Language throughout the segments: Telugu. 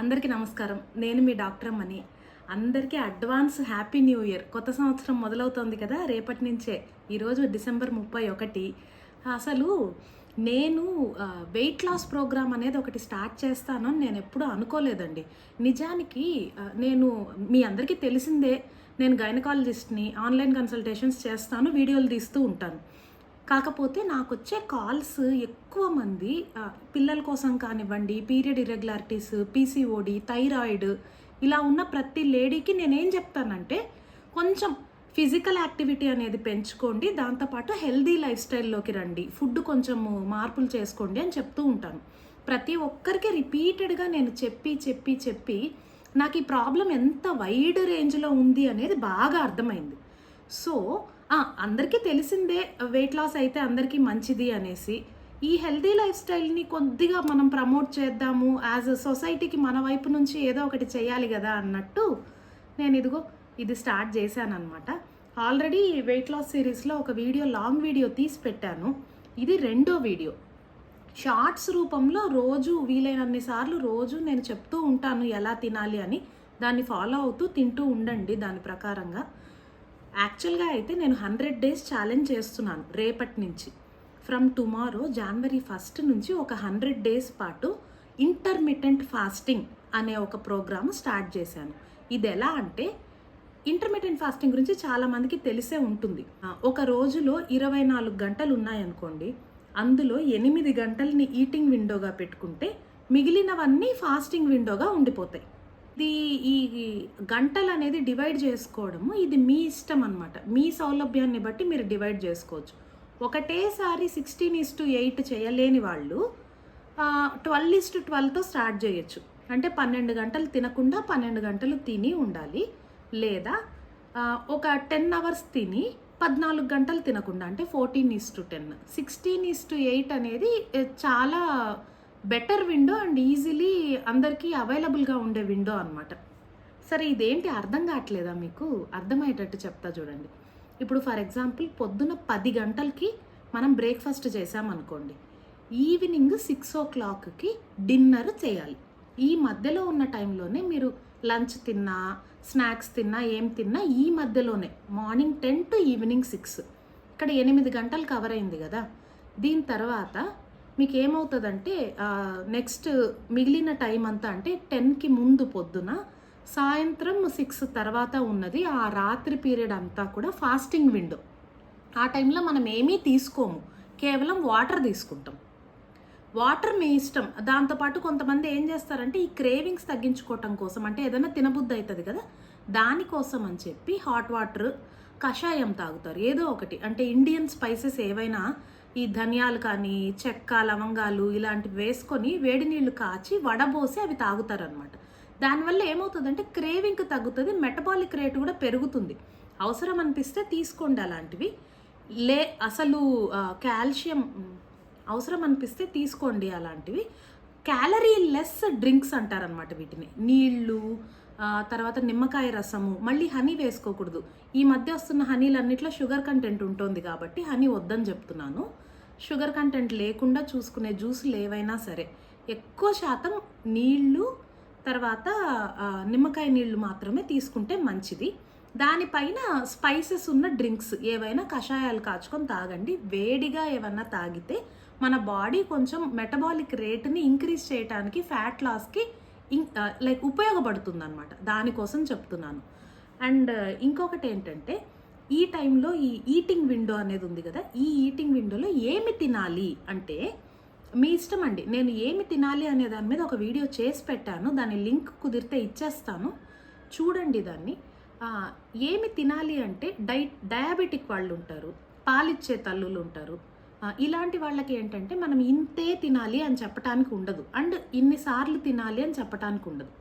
అందరికీ నమస్కారం. నేను మీ డాక్టర్ అమ్మని. అందరికీ అడ్వాన్స్ హ్యాపీ న్యూ ఇయర్. కొత్త సంవత్సరం మొదలవుతోంది కదా రేపటి నుంచే. ఈరోజు డిసెంబర్ ముప్పై ఒకటి. అసలు నేను వెయిట్ లాస్ ప్రోగ్రామ్ అనేది ఒకటి స్టార్ట్ చేస్తాను అని నేను ఎప్పుడూ అనుకోలేదండి. నిజానికి నేను మీ అందరికీ తెలిసిందే నేను గైనకాలజిస్ట్ని ఆన్లైన్ కన్సల్టేషన్స్ చేస్తాను వీడియోలు తీస్తూ ఉంటాను. కాకపోతే నాకు వచ్చే కాల్స్ ఎక్కువ మంది పిల్లల కోసం కానివ్వండి పీరియడ్ ఇరెగ్యులారిటీస్ పీసీఓడి థైరాయిడ్ ఇలా ఉన్న ప్రతి లేడీకి నేనేం చెప్తానంటే కొంచెం ఫిజికల్ యాక్టివిటీ అనేది పెంచుకోండి దాంతోపాటు హెల్దీ లైఫ్ స్టైల్లోకి రండి ఫుడ్ కొంచెం మార్పులు చేసుకోండి అని చెప్తూ ఉంటాను. ప్రతి ఒక్కరికి రిపీటెడ్గా నేను చెప్పి చెప్పి చెప్పి నాకు ఈ ప్రాబ్లం ఎంత వైడ్ రేంజ్లో ఉంది అనేది బాగా అర్థమైంది. సో అందరికీ తెలిసిందే వెయిట్ లాస్ అయితే అందరికీ మంచిది అనేసి. ఈ హెల్తీ లైఫ్ స్టైల్ని కొద్దిగా మనం ప్రమోట్ చేద్దాము. యాజ్ అ సొసైటీకి మన వైపు నుంచి ఏదో ఒకటి చేయాలి కదా అన్నట్టు నేను ఇదిగో ఇది స్టార్ట్ చేశాను అనమాట ఆల్రెడీ వెయిట్ లాస్ సిరీస్లో ఒక వీడియో లాంగ్ వీడియో తీసి పెట్టాను. ఇది రెండో వీడియో షార్ట్స్ రూపంలో రోజు వీలైనన్ని సార్లు రోజు నేను చెప్తూ ఉంటాను ఎలా తినాలి అని. దాన్ని ఫాలో అవుతూ తింటూ ఉండండి దాని ప్రకారంగా. యాక్చువల్గా అయితే నేను హండ్రెడ్ డేస్ ఛాలెంజ్ చేస్తున్నాను రేపటి నుంచి. ఫ్రమ్ టుమారో జనవరి ఫస్ట్ నుంచి ఒక హండ్రెడ్ డేస్ పాటు ఇంటర్మిటెంట్ ఫాస్టింగ్ అనే ఒక ప్రోగ్రామ్ స్టార్ట్ చేశాను. ఇది ఎలా అంటే ఇంటర్మీడియట్ ఫాస్టింగ్ గురించి చాలామందికి తెలిసే ఉంటుంది. ఒక రోజులో ఇరవై నాలుగు గంటలు ఉన్నాయనుకోండి అందులో ఎనిమిది గంటల్ని ఈటింగ్ విండోగా పెట్టుకుంటే మిగిలినవన్నీ ఫాస్టింగ్ విండోగా ఉండిపోతాయి. ఇది ఈ గంటలు అనేది డివైడ్ చేసుకోవడము ఇది మీ ఇష్టం అనమాట మీ సౌలభ్యాన్ని బట్టి మీరు డివైడ్ చేసుకోవచ్చు. ఒకటేసారి సిక్స్టీన్ ఇస్ టు ఎయిట్ చేయలేని వాళ్ళు ట్వెల్వ్ ఇస్ టు ట్వెల్వ్తో స్టార్ట్ చేయొచ్చు. అంటే పన్నెండు గంటలు తినకుండా పన్నెండు గంటలు తిని ఉండాలి. లేదా ఒక టెన్ అవర్స్ తిని పద్నాలుగు గంటలు తినకుండా అంటే fourteen is to ten sixteen is to eight అనేది చాలా బెటర్ విండో అండ్ ఈజీలీ అందరికీ అవైలబుల్గా ఉండే విండో అనమాట సరే ఇదేంటి అర్థం కావట్లేదా మీకు? అర్థమయ్యేటట్టు చెప్తా చూడండి. ఇప్పుడు ఫర్ ఎగ్జాంపుల్ పొద్దున పది గంటలకి మనం బ్రేక్ఫాస్ట్ చేసామనుకోండి ఈవినింగ్ సిక్స్ ఓ క్లాక్కి డిన్నర్ చేయాలి. ఈ మధ్యలో ఉన్న టైంలోనే మీరు లంచ్ తిన్నా స్నాక్స్ తిన్నా ఏం తిన్నా ఈ మధ్యలోనే morning ten to evening six. ఇక్కడ ఎనిమిది గంటలు కవర్ అయింది కదా. దీని తర్వాత మీకు ఏమవుతుందంటే నెక్స్ట్ మిగిలిన టైం అంతా అంటే టెన్కి ముందు పొద్దున సాయంత్రం సిక్స్ తర్వాత ఉన్నది. ఆ రాత్రి పీరియడ్ అంతా కూడా ఫాస్టింగ్ విండో. ఆ టైంలో మనం ఏమీ తీసుకోము. కేవలం వాటర్ తీసుకుంటాం. వాటర్ మీ ఇష్టం. దాంతోపాటు కొంతమంది ఏం చేస్తారంటే ఈ క్రేవింగ్స్ తగ్గించుకోవటం కోసం అంటే ఏదైనా తినబుద్ధి అవుతుంది కదా దానికోసం అని చెప్పి హాట్ వాటర్ కషాయం తాగుతారు. ఏదో ఒకటి. అంటే ఇండియన్ స్పైసెస్ ఏవైనా ఈ ధనియాలు కానీ చెక్క లవంగాలు ఇలాంటివి వేసుకొని వేడి నీళ్ళు కాచి వడబోసి అవి తాగుతారనమాట దానివల్ల ఏమవుతుందంటే క్రేవింగ్ తగ్గుతుంది మెటబాలిక్ రేట్ కూడా పెరుగుతుంది. అవసరం అనిపిస్తే తీసుకోండి అలాంటివి. లే అసలు కాల్షియం అవసరం అనిపిస్తే తీసుకోండి అలాంటివి. క్యాలరీ లెస్ డ్రింక్స్ అంటారనమాట వీటిని. నీళ్ళు తర్వాత నిమ్మకాయ రసము మళ్ళీ హనీ వేసుకోకూడదు. ఈ మధ్య వస్తున్న హనీలన్నిట్లో షుగర్ కంటెంట్ ఉంటుంది కాబట్టి హనీ వద్దని చెప్తున్నాను. షుగర్ కంటెంట్ లేకుండా చూసుకునే జ్యూసులు ఏవైనా సరే ఎక్కువ శాతం నీళ్ళు తర్వాత నిమ్మకాయ నీళ్ళు మాత్రమే తీసుకుంటే మంచిది. దానిపైన స్పైసెస్ ఉన్న డ్రింక్స్ ఏవైనా కషాయాలు కాచుకొని తాగండి. వేడిగా ఏమన్నా తాగితే మన బాడీ కొంచెం మెటబాలిక్ రేట్ని ఇంక్రీజ్ చేయడానికి ఫ్యాట్ లాస్కి లైక్ ఉపయోగపడుతుంది అనమాట దానికోసం చెప్తున్నాను. అండ్ ఇంకొకటి ఏంటంటే ఈ టైంలో ఈ ఈటింగ్ విండో అనేది ఉంది కదా ఈ ఈటింగ్ విండోలో ఏమి తినాలి అంటే మీ ఇష్టం అండి. నేను ఏమి తినాలి అనే దాని మీద ఒక వీడియో చేసి పెట్టాను. దాని లింక్ కుదిరితే ఇచ్చేస్తాను. చూడండి దాన్ని. ఏమి తినాలి అంటే డై డయాబెటిక్ వాళ్ళు ఉంటారు పాలిచ్చే తల్లులు ఉంటారు ఇలాంటి వాళ్ళకి ఏంటంటే మనం ఇంతే తినాలి అని చెప్పటానికి ఉండదు. అండ్ ఇన్నిసార్లు తినాలి అని చెప్పటానికి ఉండదు.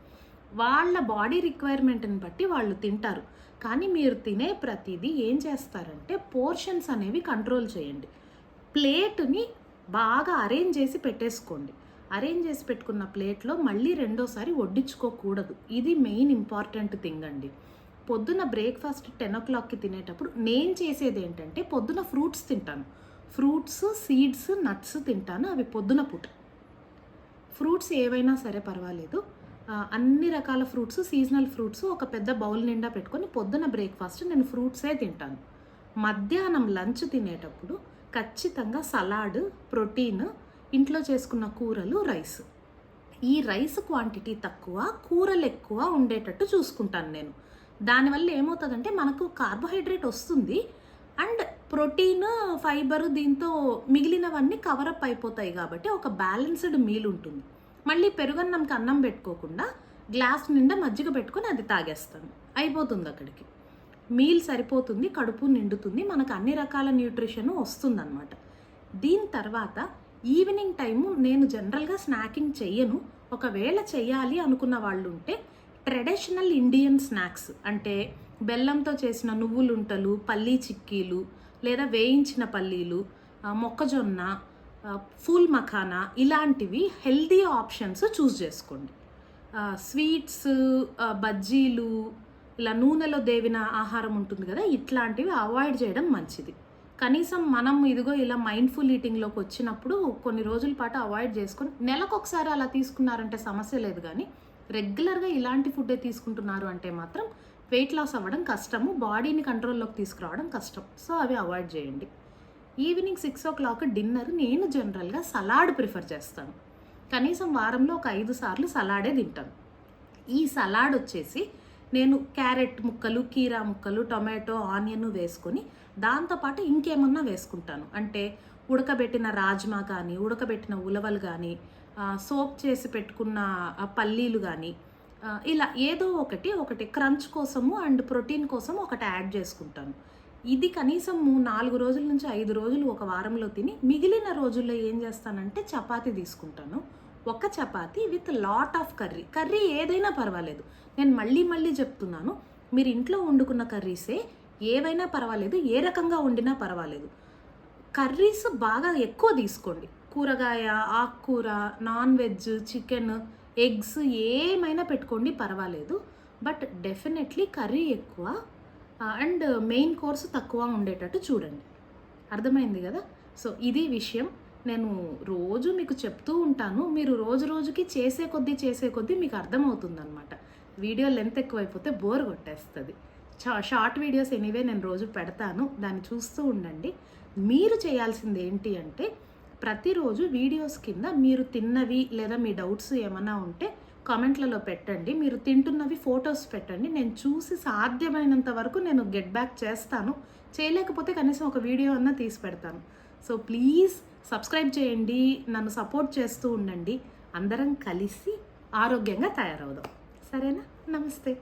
వాళ్ళ బాడీ రిక్వైర్మెంట్ని బట్టి వాళ్ళు తింటారు. కానీ మీరు తినే ప్రతిదీ ఏం చేస్తారంటే పోర్షన్స్ అనేవి కంట్రోల్ చేయండి. ప్లేట్ని బాగా అరేంజ్ చేసి పెట్టేసుకోండి. అరేంజ్ చేసి పెట్టుకున్న ప్లేట్లో మళ్ళీ రెండోసారి వడ్డించుకోకూడదు. ఇది మెయిన్ ఇంపార్టెంట్ థింగ్ అండి. పొద్దున బ్రేక్ఫాస్ట్ టెన్ ఓ క్లాక్కి తినేటప్పుడు నేను చేసేది ఏంటంటే పొద్దున ఫ్రూట్స్ తింటాను. ఫ్రూట్స్ సీడ్స్ నట్స్ తింటాను. అవి పొద్దున పూట. ఫ్రూట్స్ ఏవైనా సరే పర్వాలేదు. అన్ని రకాల ఫ్రూట్స్ సీజనల్ ఫ్రూట్స్ ఒక పెద్ద బౌల్ నిండా పెట్టుకొని పొద్దున బ్రేక్ఫాస్ట్ నేను ఫ్రూట్సే తింటాను. మధ్యాహ్నం లంచ్ తినేటప్పుడు ఖచ్చితంగా సలాడ్ ప్రోటీన్ ఇంట్లో చేసుకున్న కూరలు రైస్. ఈ రైస్ క్వాంటిటీ తక్కువ కూరలు ఎక్కువ ఉండేటట్టు చూసుకుంటాను నేను. దానివల్ల ఏమవుతుందంటే మనకు కార్బోహైడ్రేట్ వస్తుంది. అండ్ ప్రోటీన్ ఫైబర్ దీంతో మిగిలినవన్నీ కవరప్ అయిపోతాయి కాబట్టి ఒక బ్యాలెన్స్డ్ మీల్ ఉంటుంది. మళ్ళీ పెరుగన్నంకి అన్నం పెట్టుకోకుండా గ్లాస్ నిండా మజ్జిగ పెట్టుకొని అది తాగేస్తాను. అయిపోతుంది అక్కడికి. మీల్ సరిపోతుంది కడుపు నిండుతుంది మనకు అన్ని రకాల న్యూట్రిషన్ వస్తుందన్నమాట. దీని తర్వాత ఈవినింగ్ టైము నేను జనరల్గా స్నాకింగ్ చెయ్యను. ఒకవేళ చెయ్యాలి అనుకున్న వాళ్ళు ఉంటే ట్రెడిషనల్ ఇండియన్ స్నాక్స్ అంటే బెల్లంతో చేసిన నువ్వులుంటలు పల్లీ చిక్కీలు లేదా వేయించిన పల్లీలు మొక్కజొన్న ఫూల్ మఖానా ఇలాంటివి హెల్దీ ఆప్షన్స్ చూస్ చేసుకోండి. స్వీట్స్ బజ్జీలు ఇలా నూనెలో దేవిన ఆహారం ఉంటుంది కదా ఇట్లాంటివి అవాయిడ్ చేయడం మంచిది. కనీసం మనం ఇదిగో ఇలా మైండ్ఫుల్ ఈటింగ్లోకి వచ్చినప్పుడు కొన్ని రోజుల పాటు అవాయిడ్ చేసుకొని నెలకు ఒకసారి అలా తీసుకున్నారంటే సమస్య లేదు కానీ రెగ్యులర్గా ఇలాంటి ఫుడ్డే తీసుకుంటున్నారు అంటే మాత్రం వెయిట్ లాస్ అవ్వడం కష్టము బాడీని కంట్రోల్లోకి తీసుకురావడం కష్టం. సో అవి అవాయిడ్ చేయండి. Evening six o'clock dinner నేను జనరల్గా సలాడ్ ప్రిఫర్ చేస్తాను. కనీసం వారంలో ఒక ఐదు సార్లు సలాడే తింటాను. ఈ సలాడ్ వచ్చేసి నేను క్యారెట్ ముక్కలు కీరా ముక్కలు టొమాటో ఆనియన్ వేసుకొని దాంతోపాటు ఇంకేమన్నా వేసుకుంటాను. అంటే ఉడకబెట్టిన రాజ్మా కానీ ఉడకబెట్టిన ఉలవలు కానీ సోప్ చేసి పెట్టుకున్న పల్లీలు కానీ ఇలా ఏదో ఒకటి ఒకటి క్రంచ్ కోసము అండ్ ప్రోటీన్ కోసం ఒకటి యాడ్ చేసుకుంటాను. ఇది కనీసం నాలుగు రోజుల నుంచి ఐదు రోజులు ఒక వారంలో తిని మిగిలిన రోజుల్లో ఏం చేస్తానంటే చపాతీ తీసుకుంటాను. ఒక chapati with lot of curry. Curry ఏదైనా పర్వాలేదు. నేను మళ్ళీ మళ్ళీ చెప్తున్నాను మీరు ఇంట్లో వండుకున్న కర్రీసే ఏవైనా పర్వాలేదు ఏ రకంగా వండినా పర్వాలేదు. కర్రీస్ బాగా ఎక్కువ తీసుకోండి. కూరగాయ ఆకుకూర నాన్ వెజ్ చికెన్ ఎగ్స్ ఏమైనా పెట్టుకోండి పర్వాలేదు బట్ డెఫినెట్లీ కర్రీ ఎక్కువ అండ్ మెయిన్ కోర్స్ తక్కువ ఉండేటట్టు చూడండి. అర్థమైంది కదా? సో ఇది విషయం. నేను రోజు మీకు చెప్తూ ఉంటాను మీరు రోజు రోజుకి చేసే కొద్దీ చేసే కొద్దీ మీకు అర్థమవుతుంది అనమాట వీడియో లెంత్ ఎక్కువైపోతే బోర్ కొట్టేస్తుంది. షార్ట్ వీడియోస్ ఎనీవే నేను రోజు పెడతాను దాన్ని చూస్తూ ఉండండి. మీరు చేయాల్సింది ఏంటి అంటే ప్రతిరోజు వీడియోస్ కింద మీరు తిన్నవి లేదా మీ డౌట్స్ ఏమైనా ఉంటే కామెంట్లలో పెట్టండి. మీరు తింటున్నవి ఫొటోస్ పెట్టండి. నేను చూసి సాధ్యమైనంత వరకు నేను గెట్ బ్యాక్ చేస్తాను. చేయలేకపోతే కనీసం ఒక వీడియో అన్నా తీసి పెడతాను. సో ప్లీజ్ సబ్స్క్రైబ్ చేయండి. నన్ను సపోర్ట్ చేస్తూ ఉండండి. అందరం కలిసి ఆరోగ్యంగా తయారవుదాం. సరేనా? నమస్తే.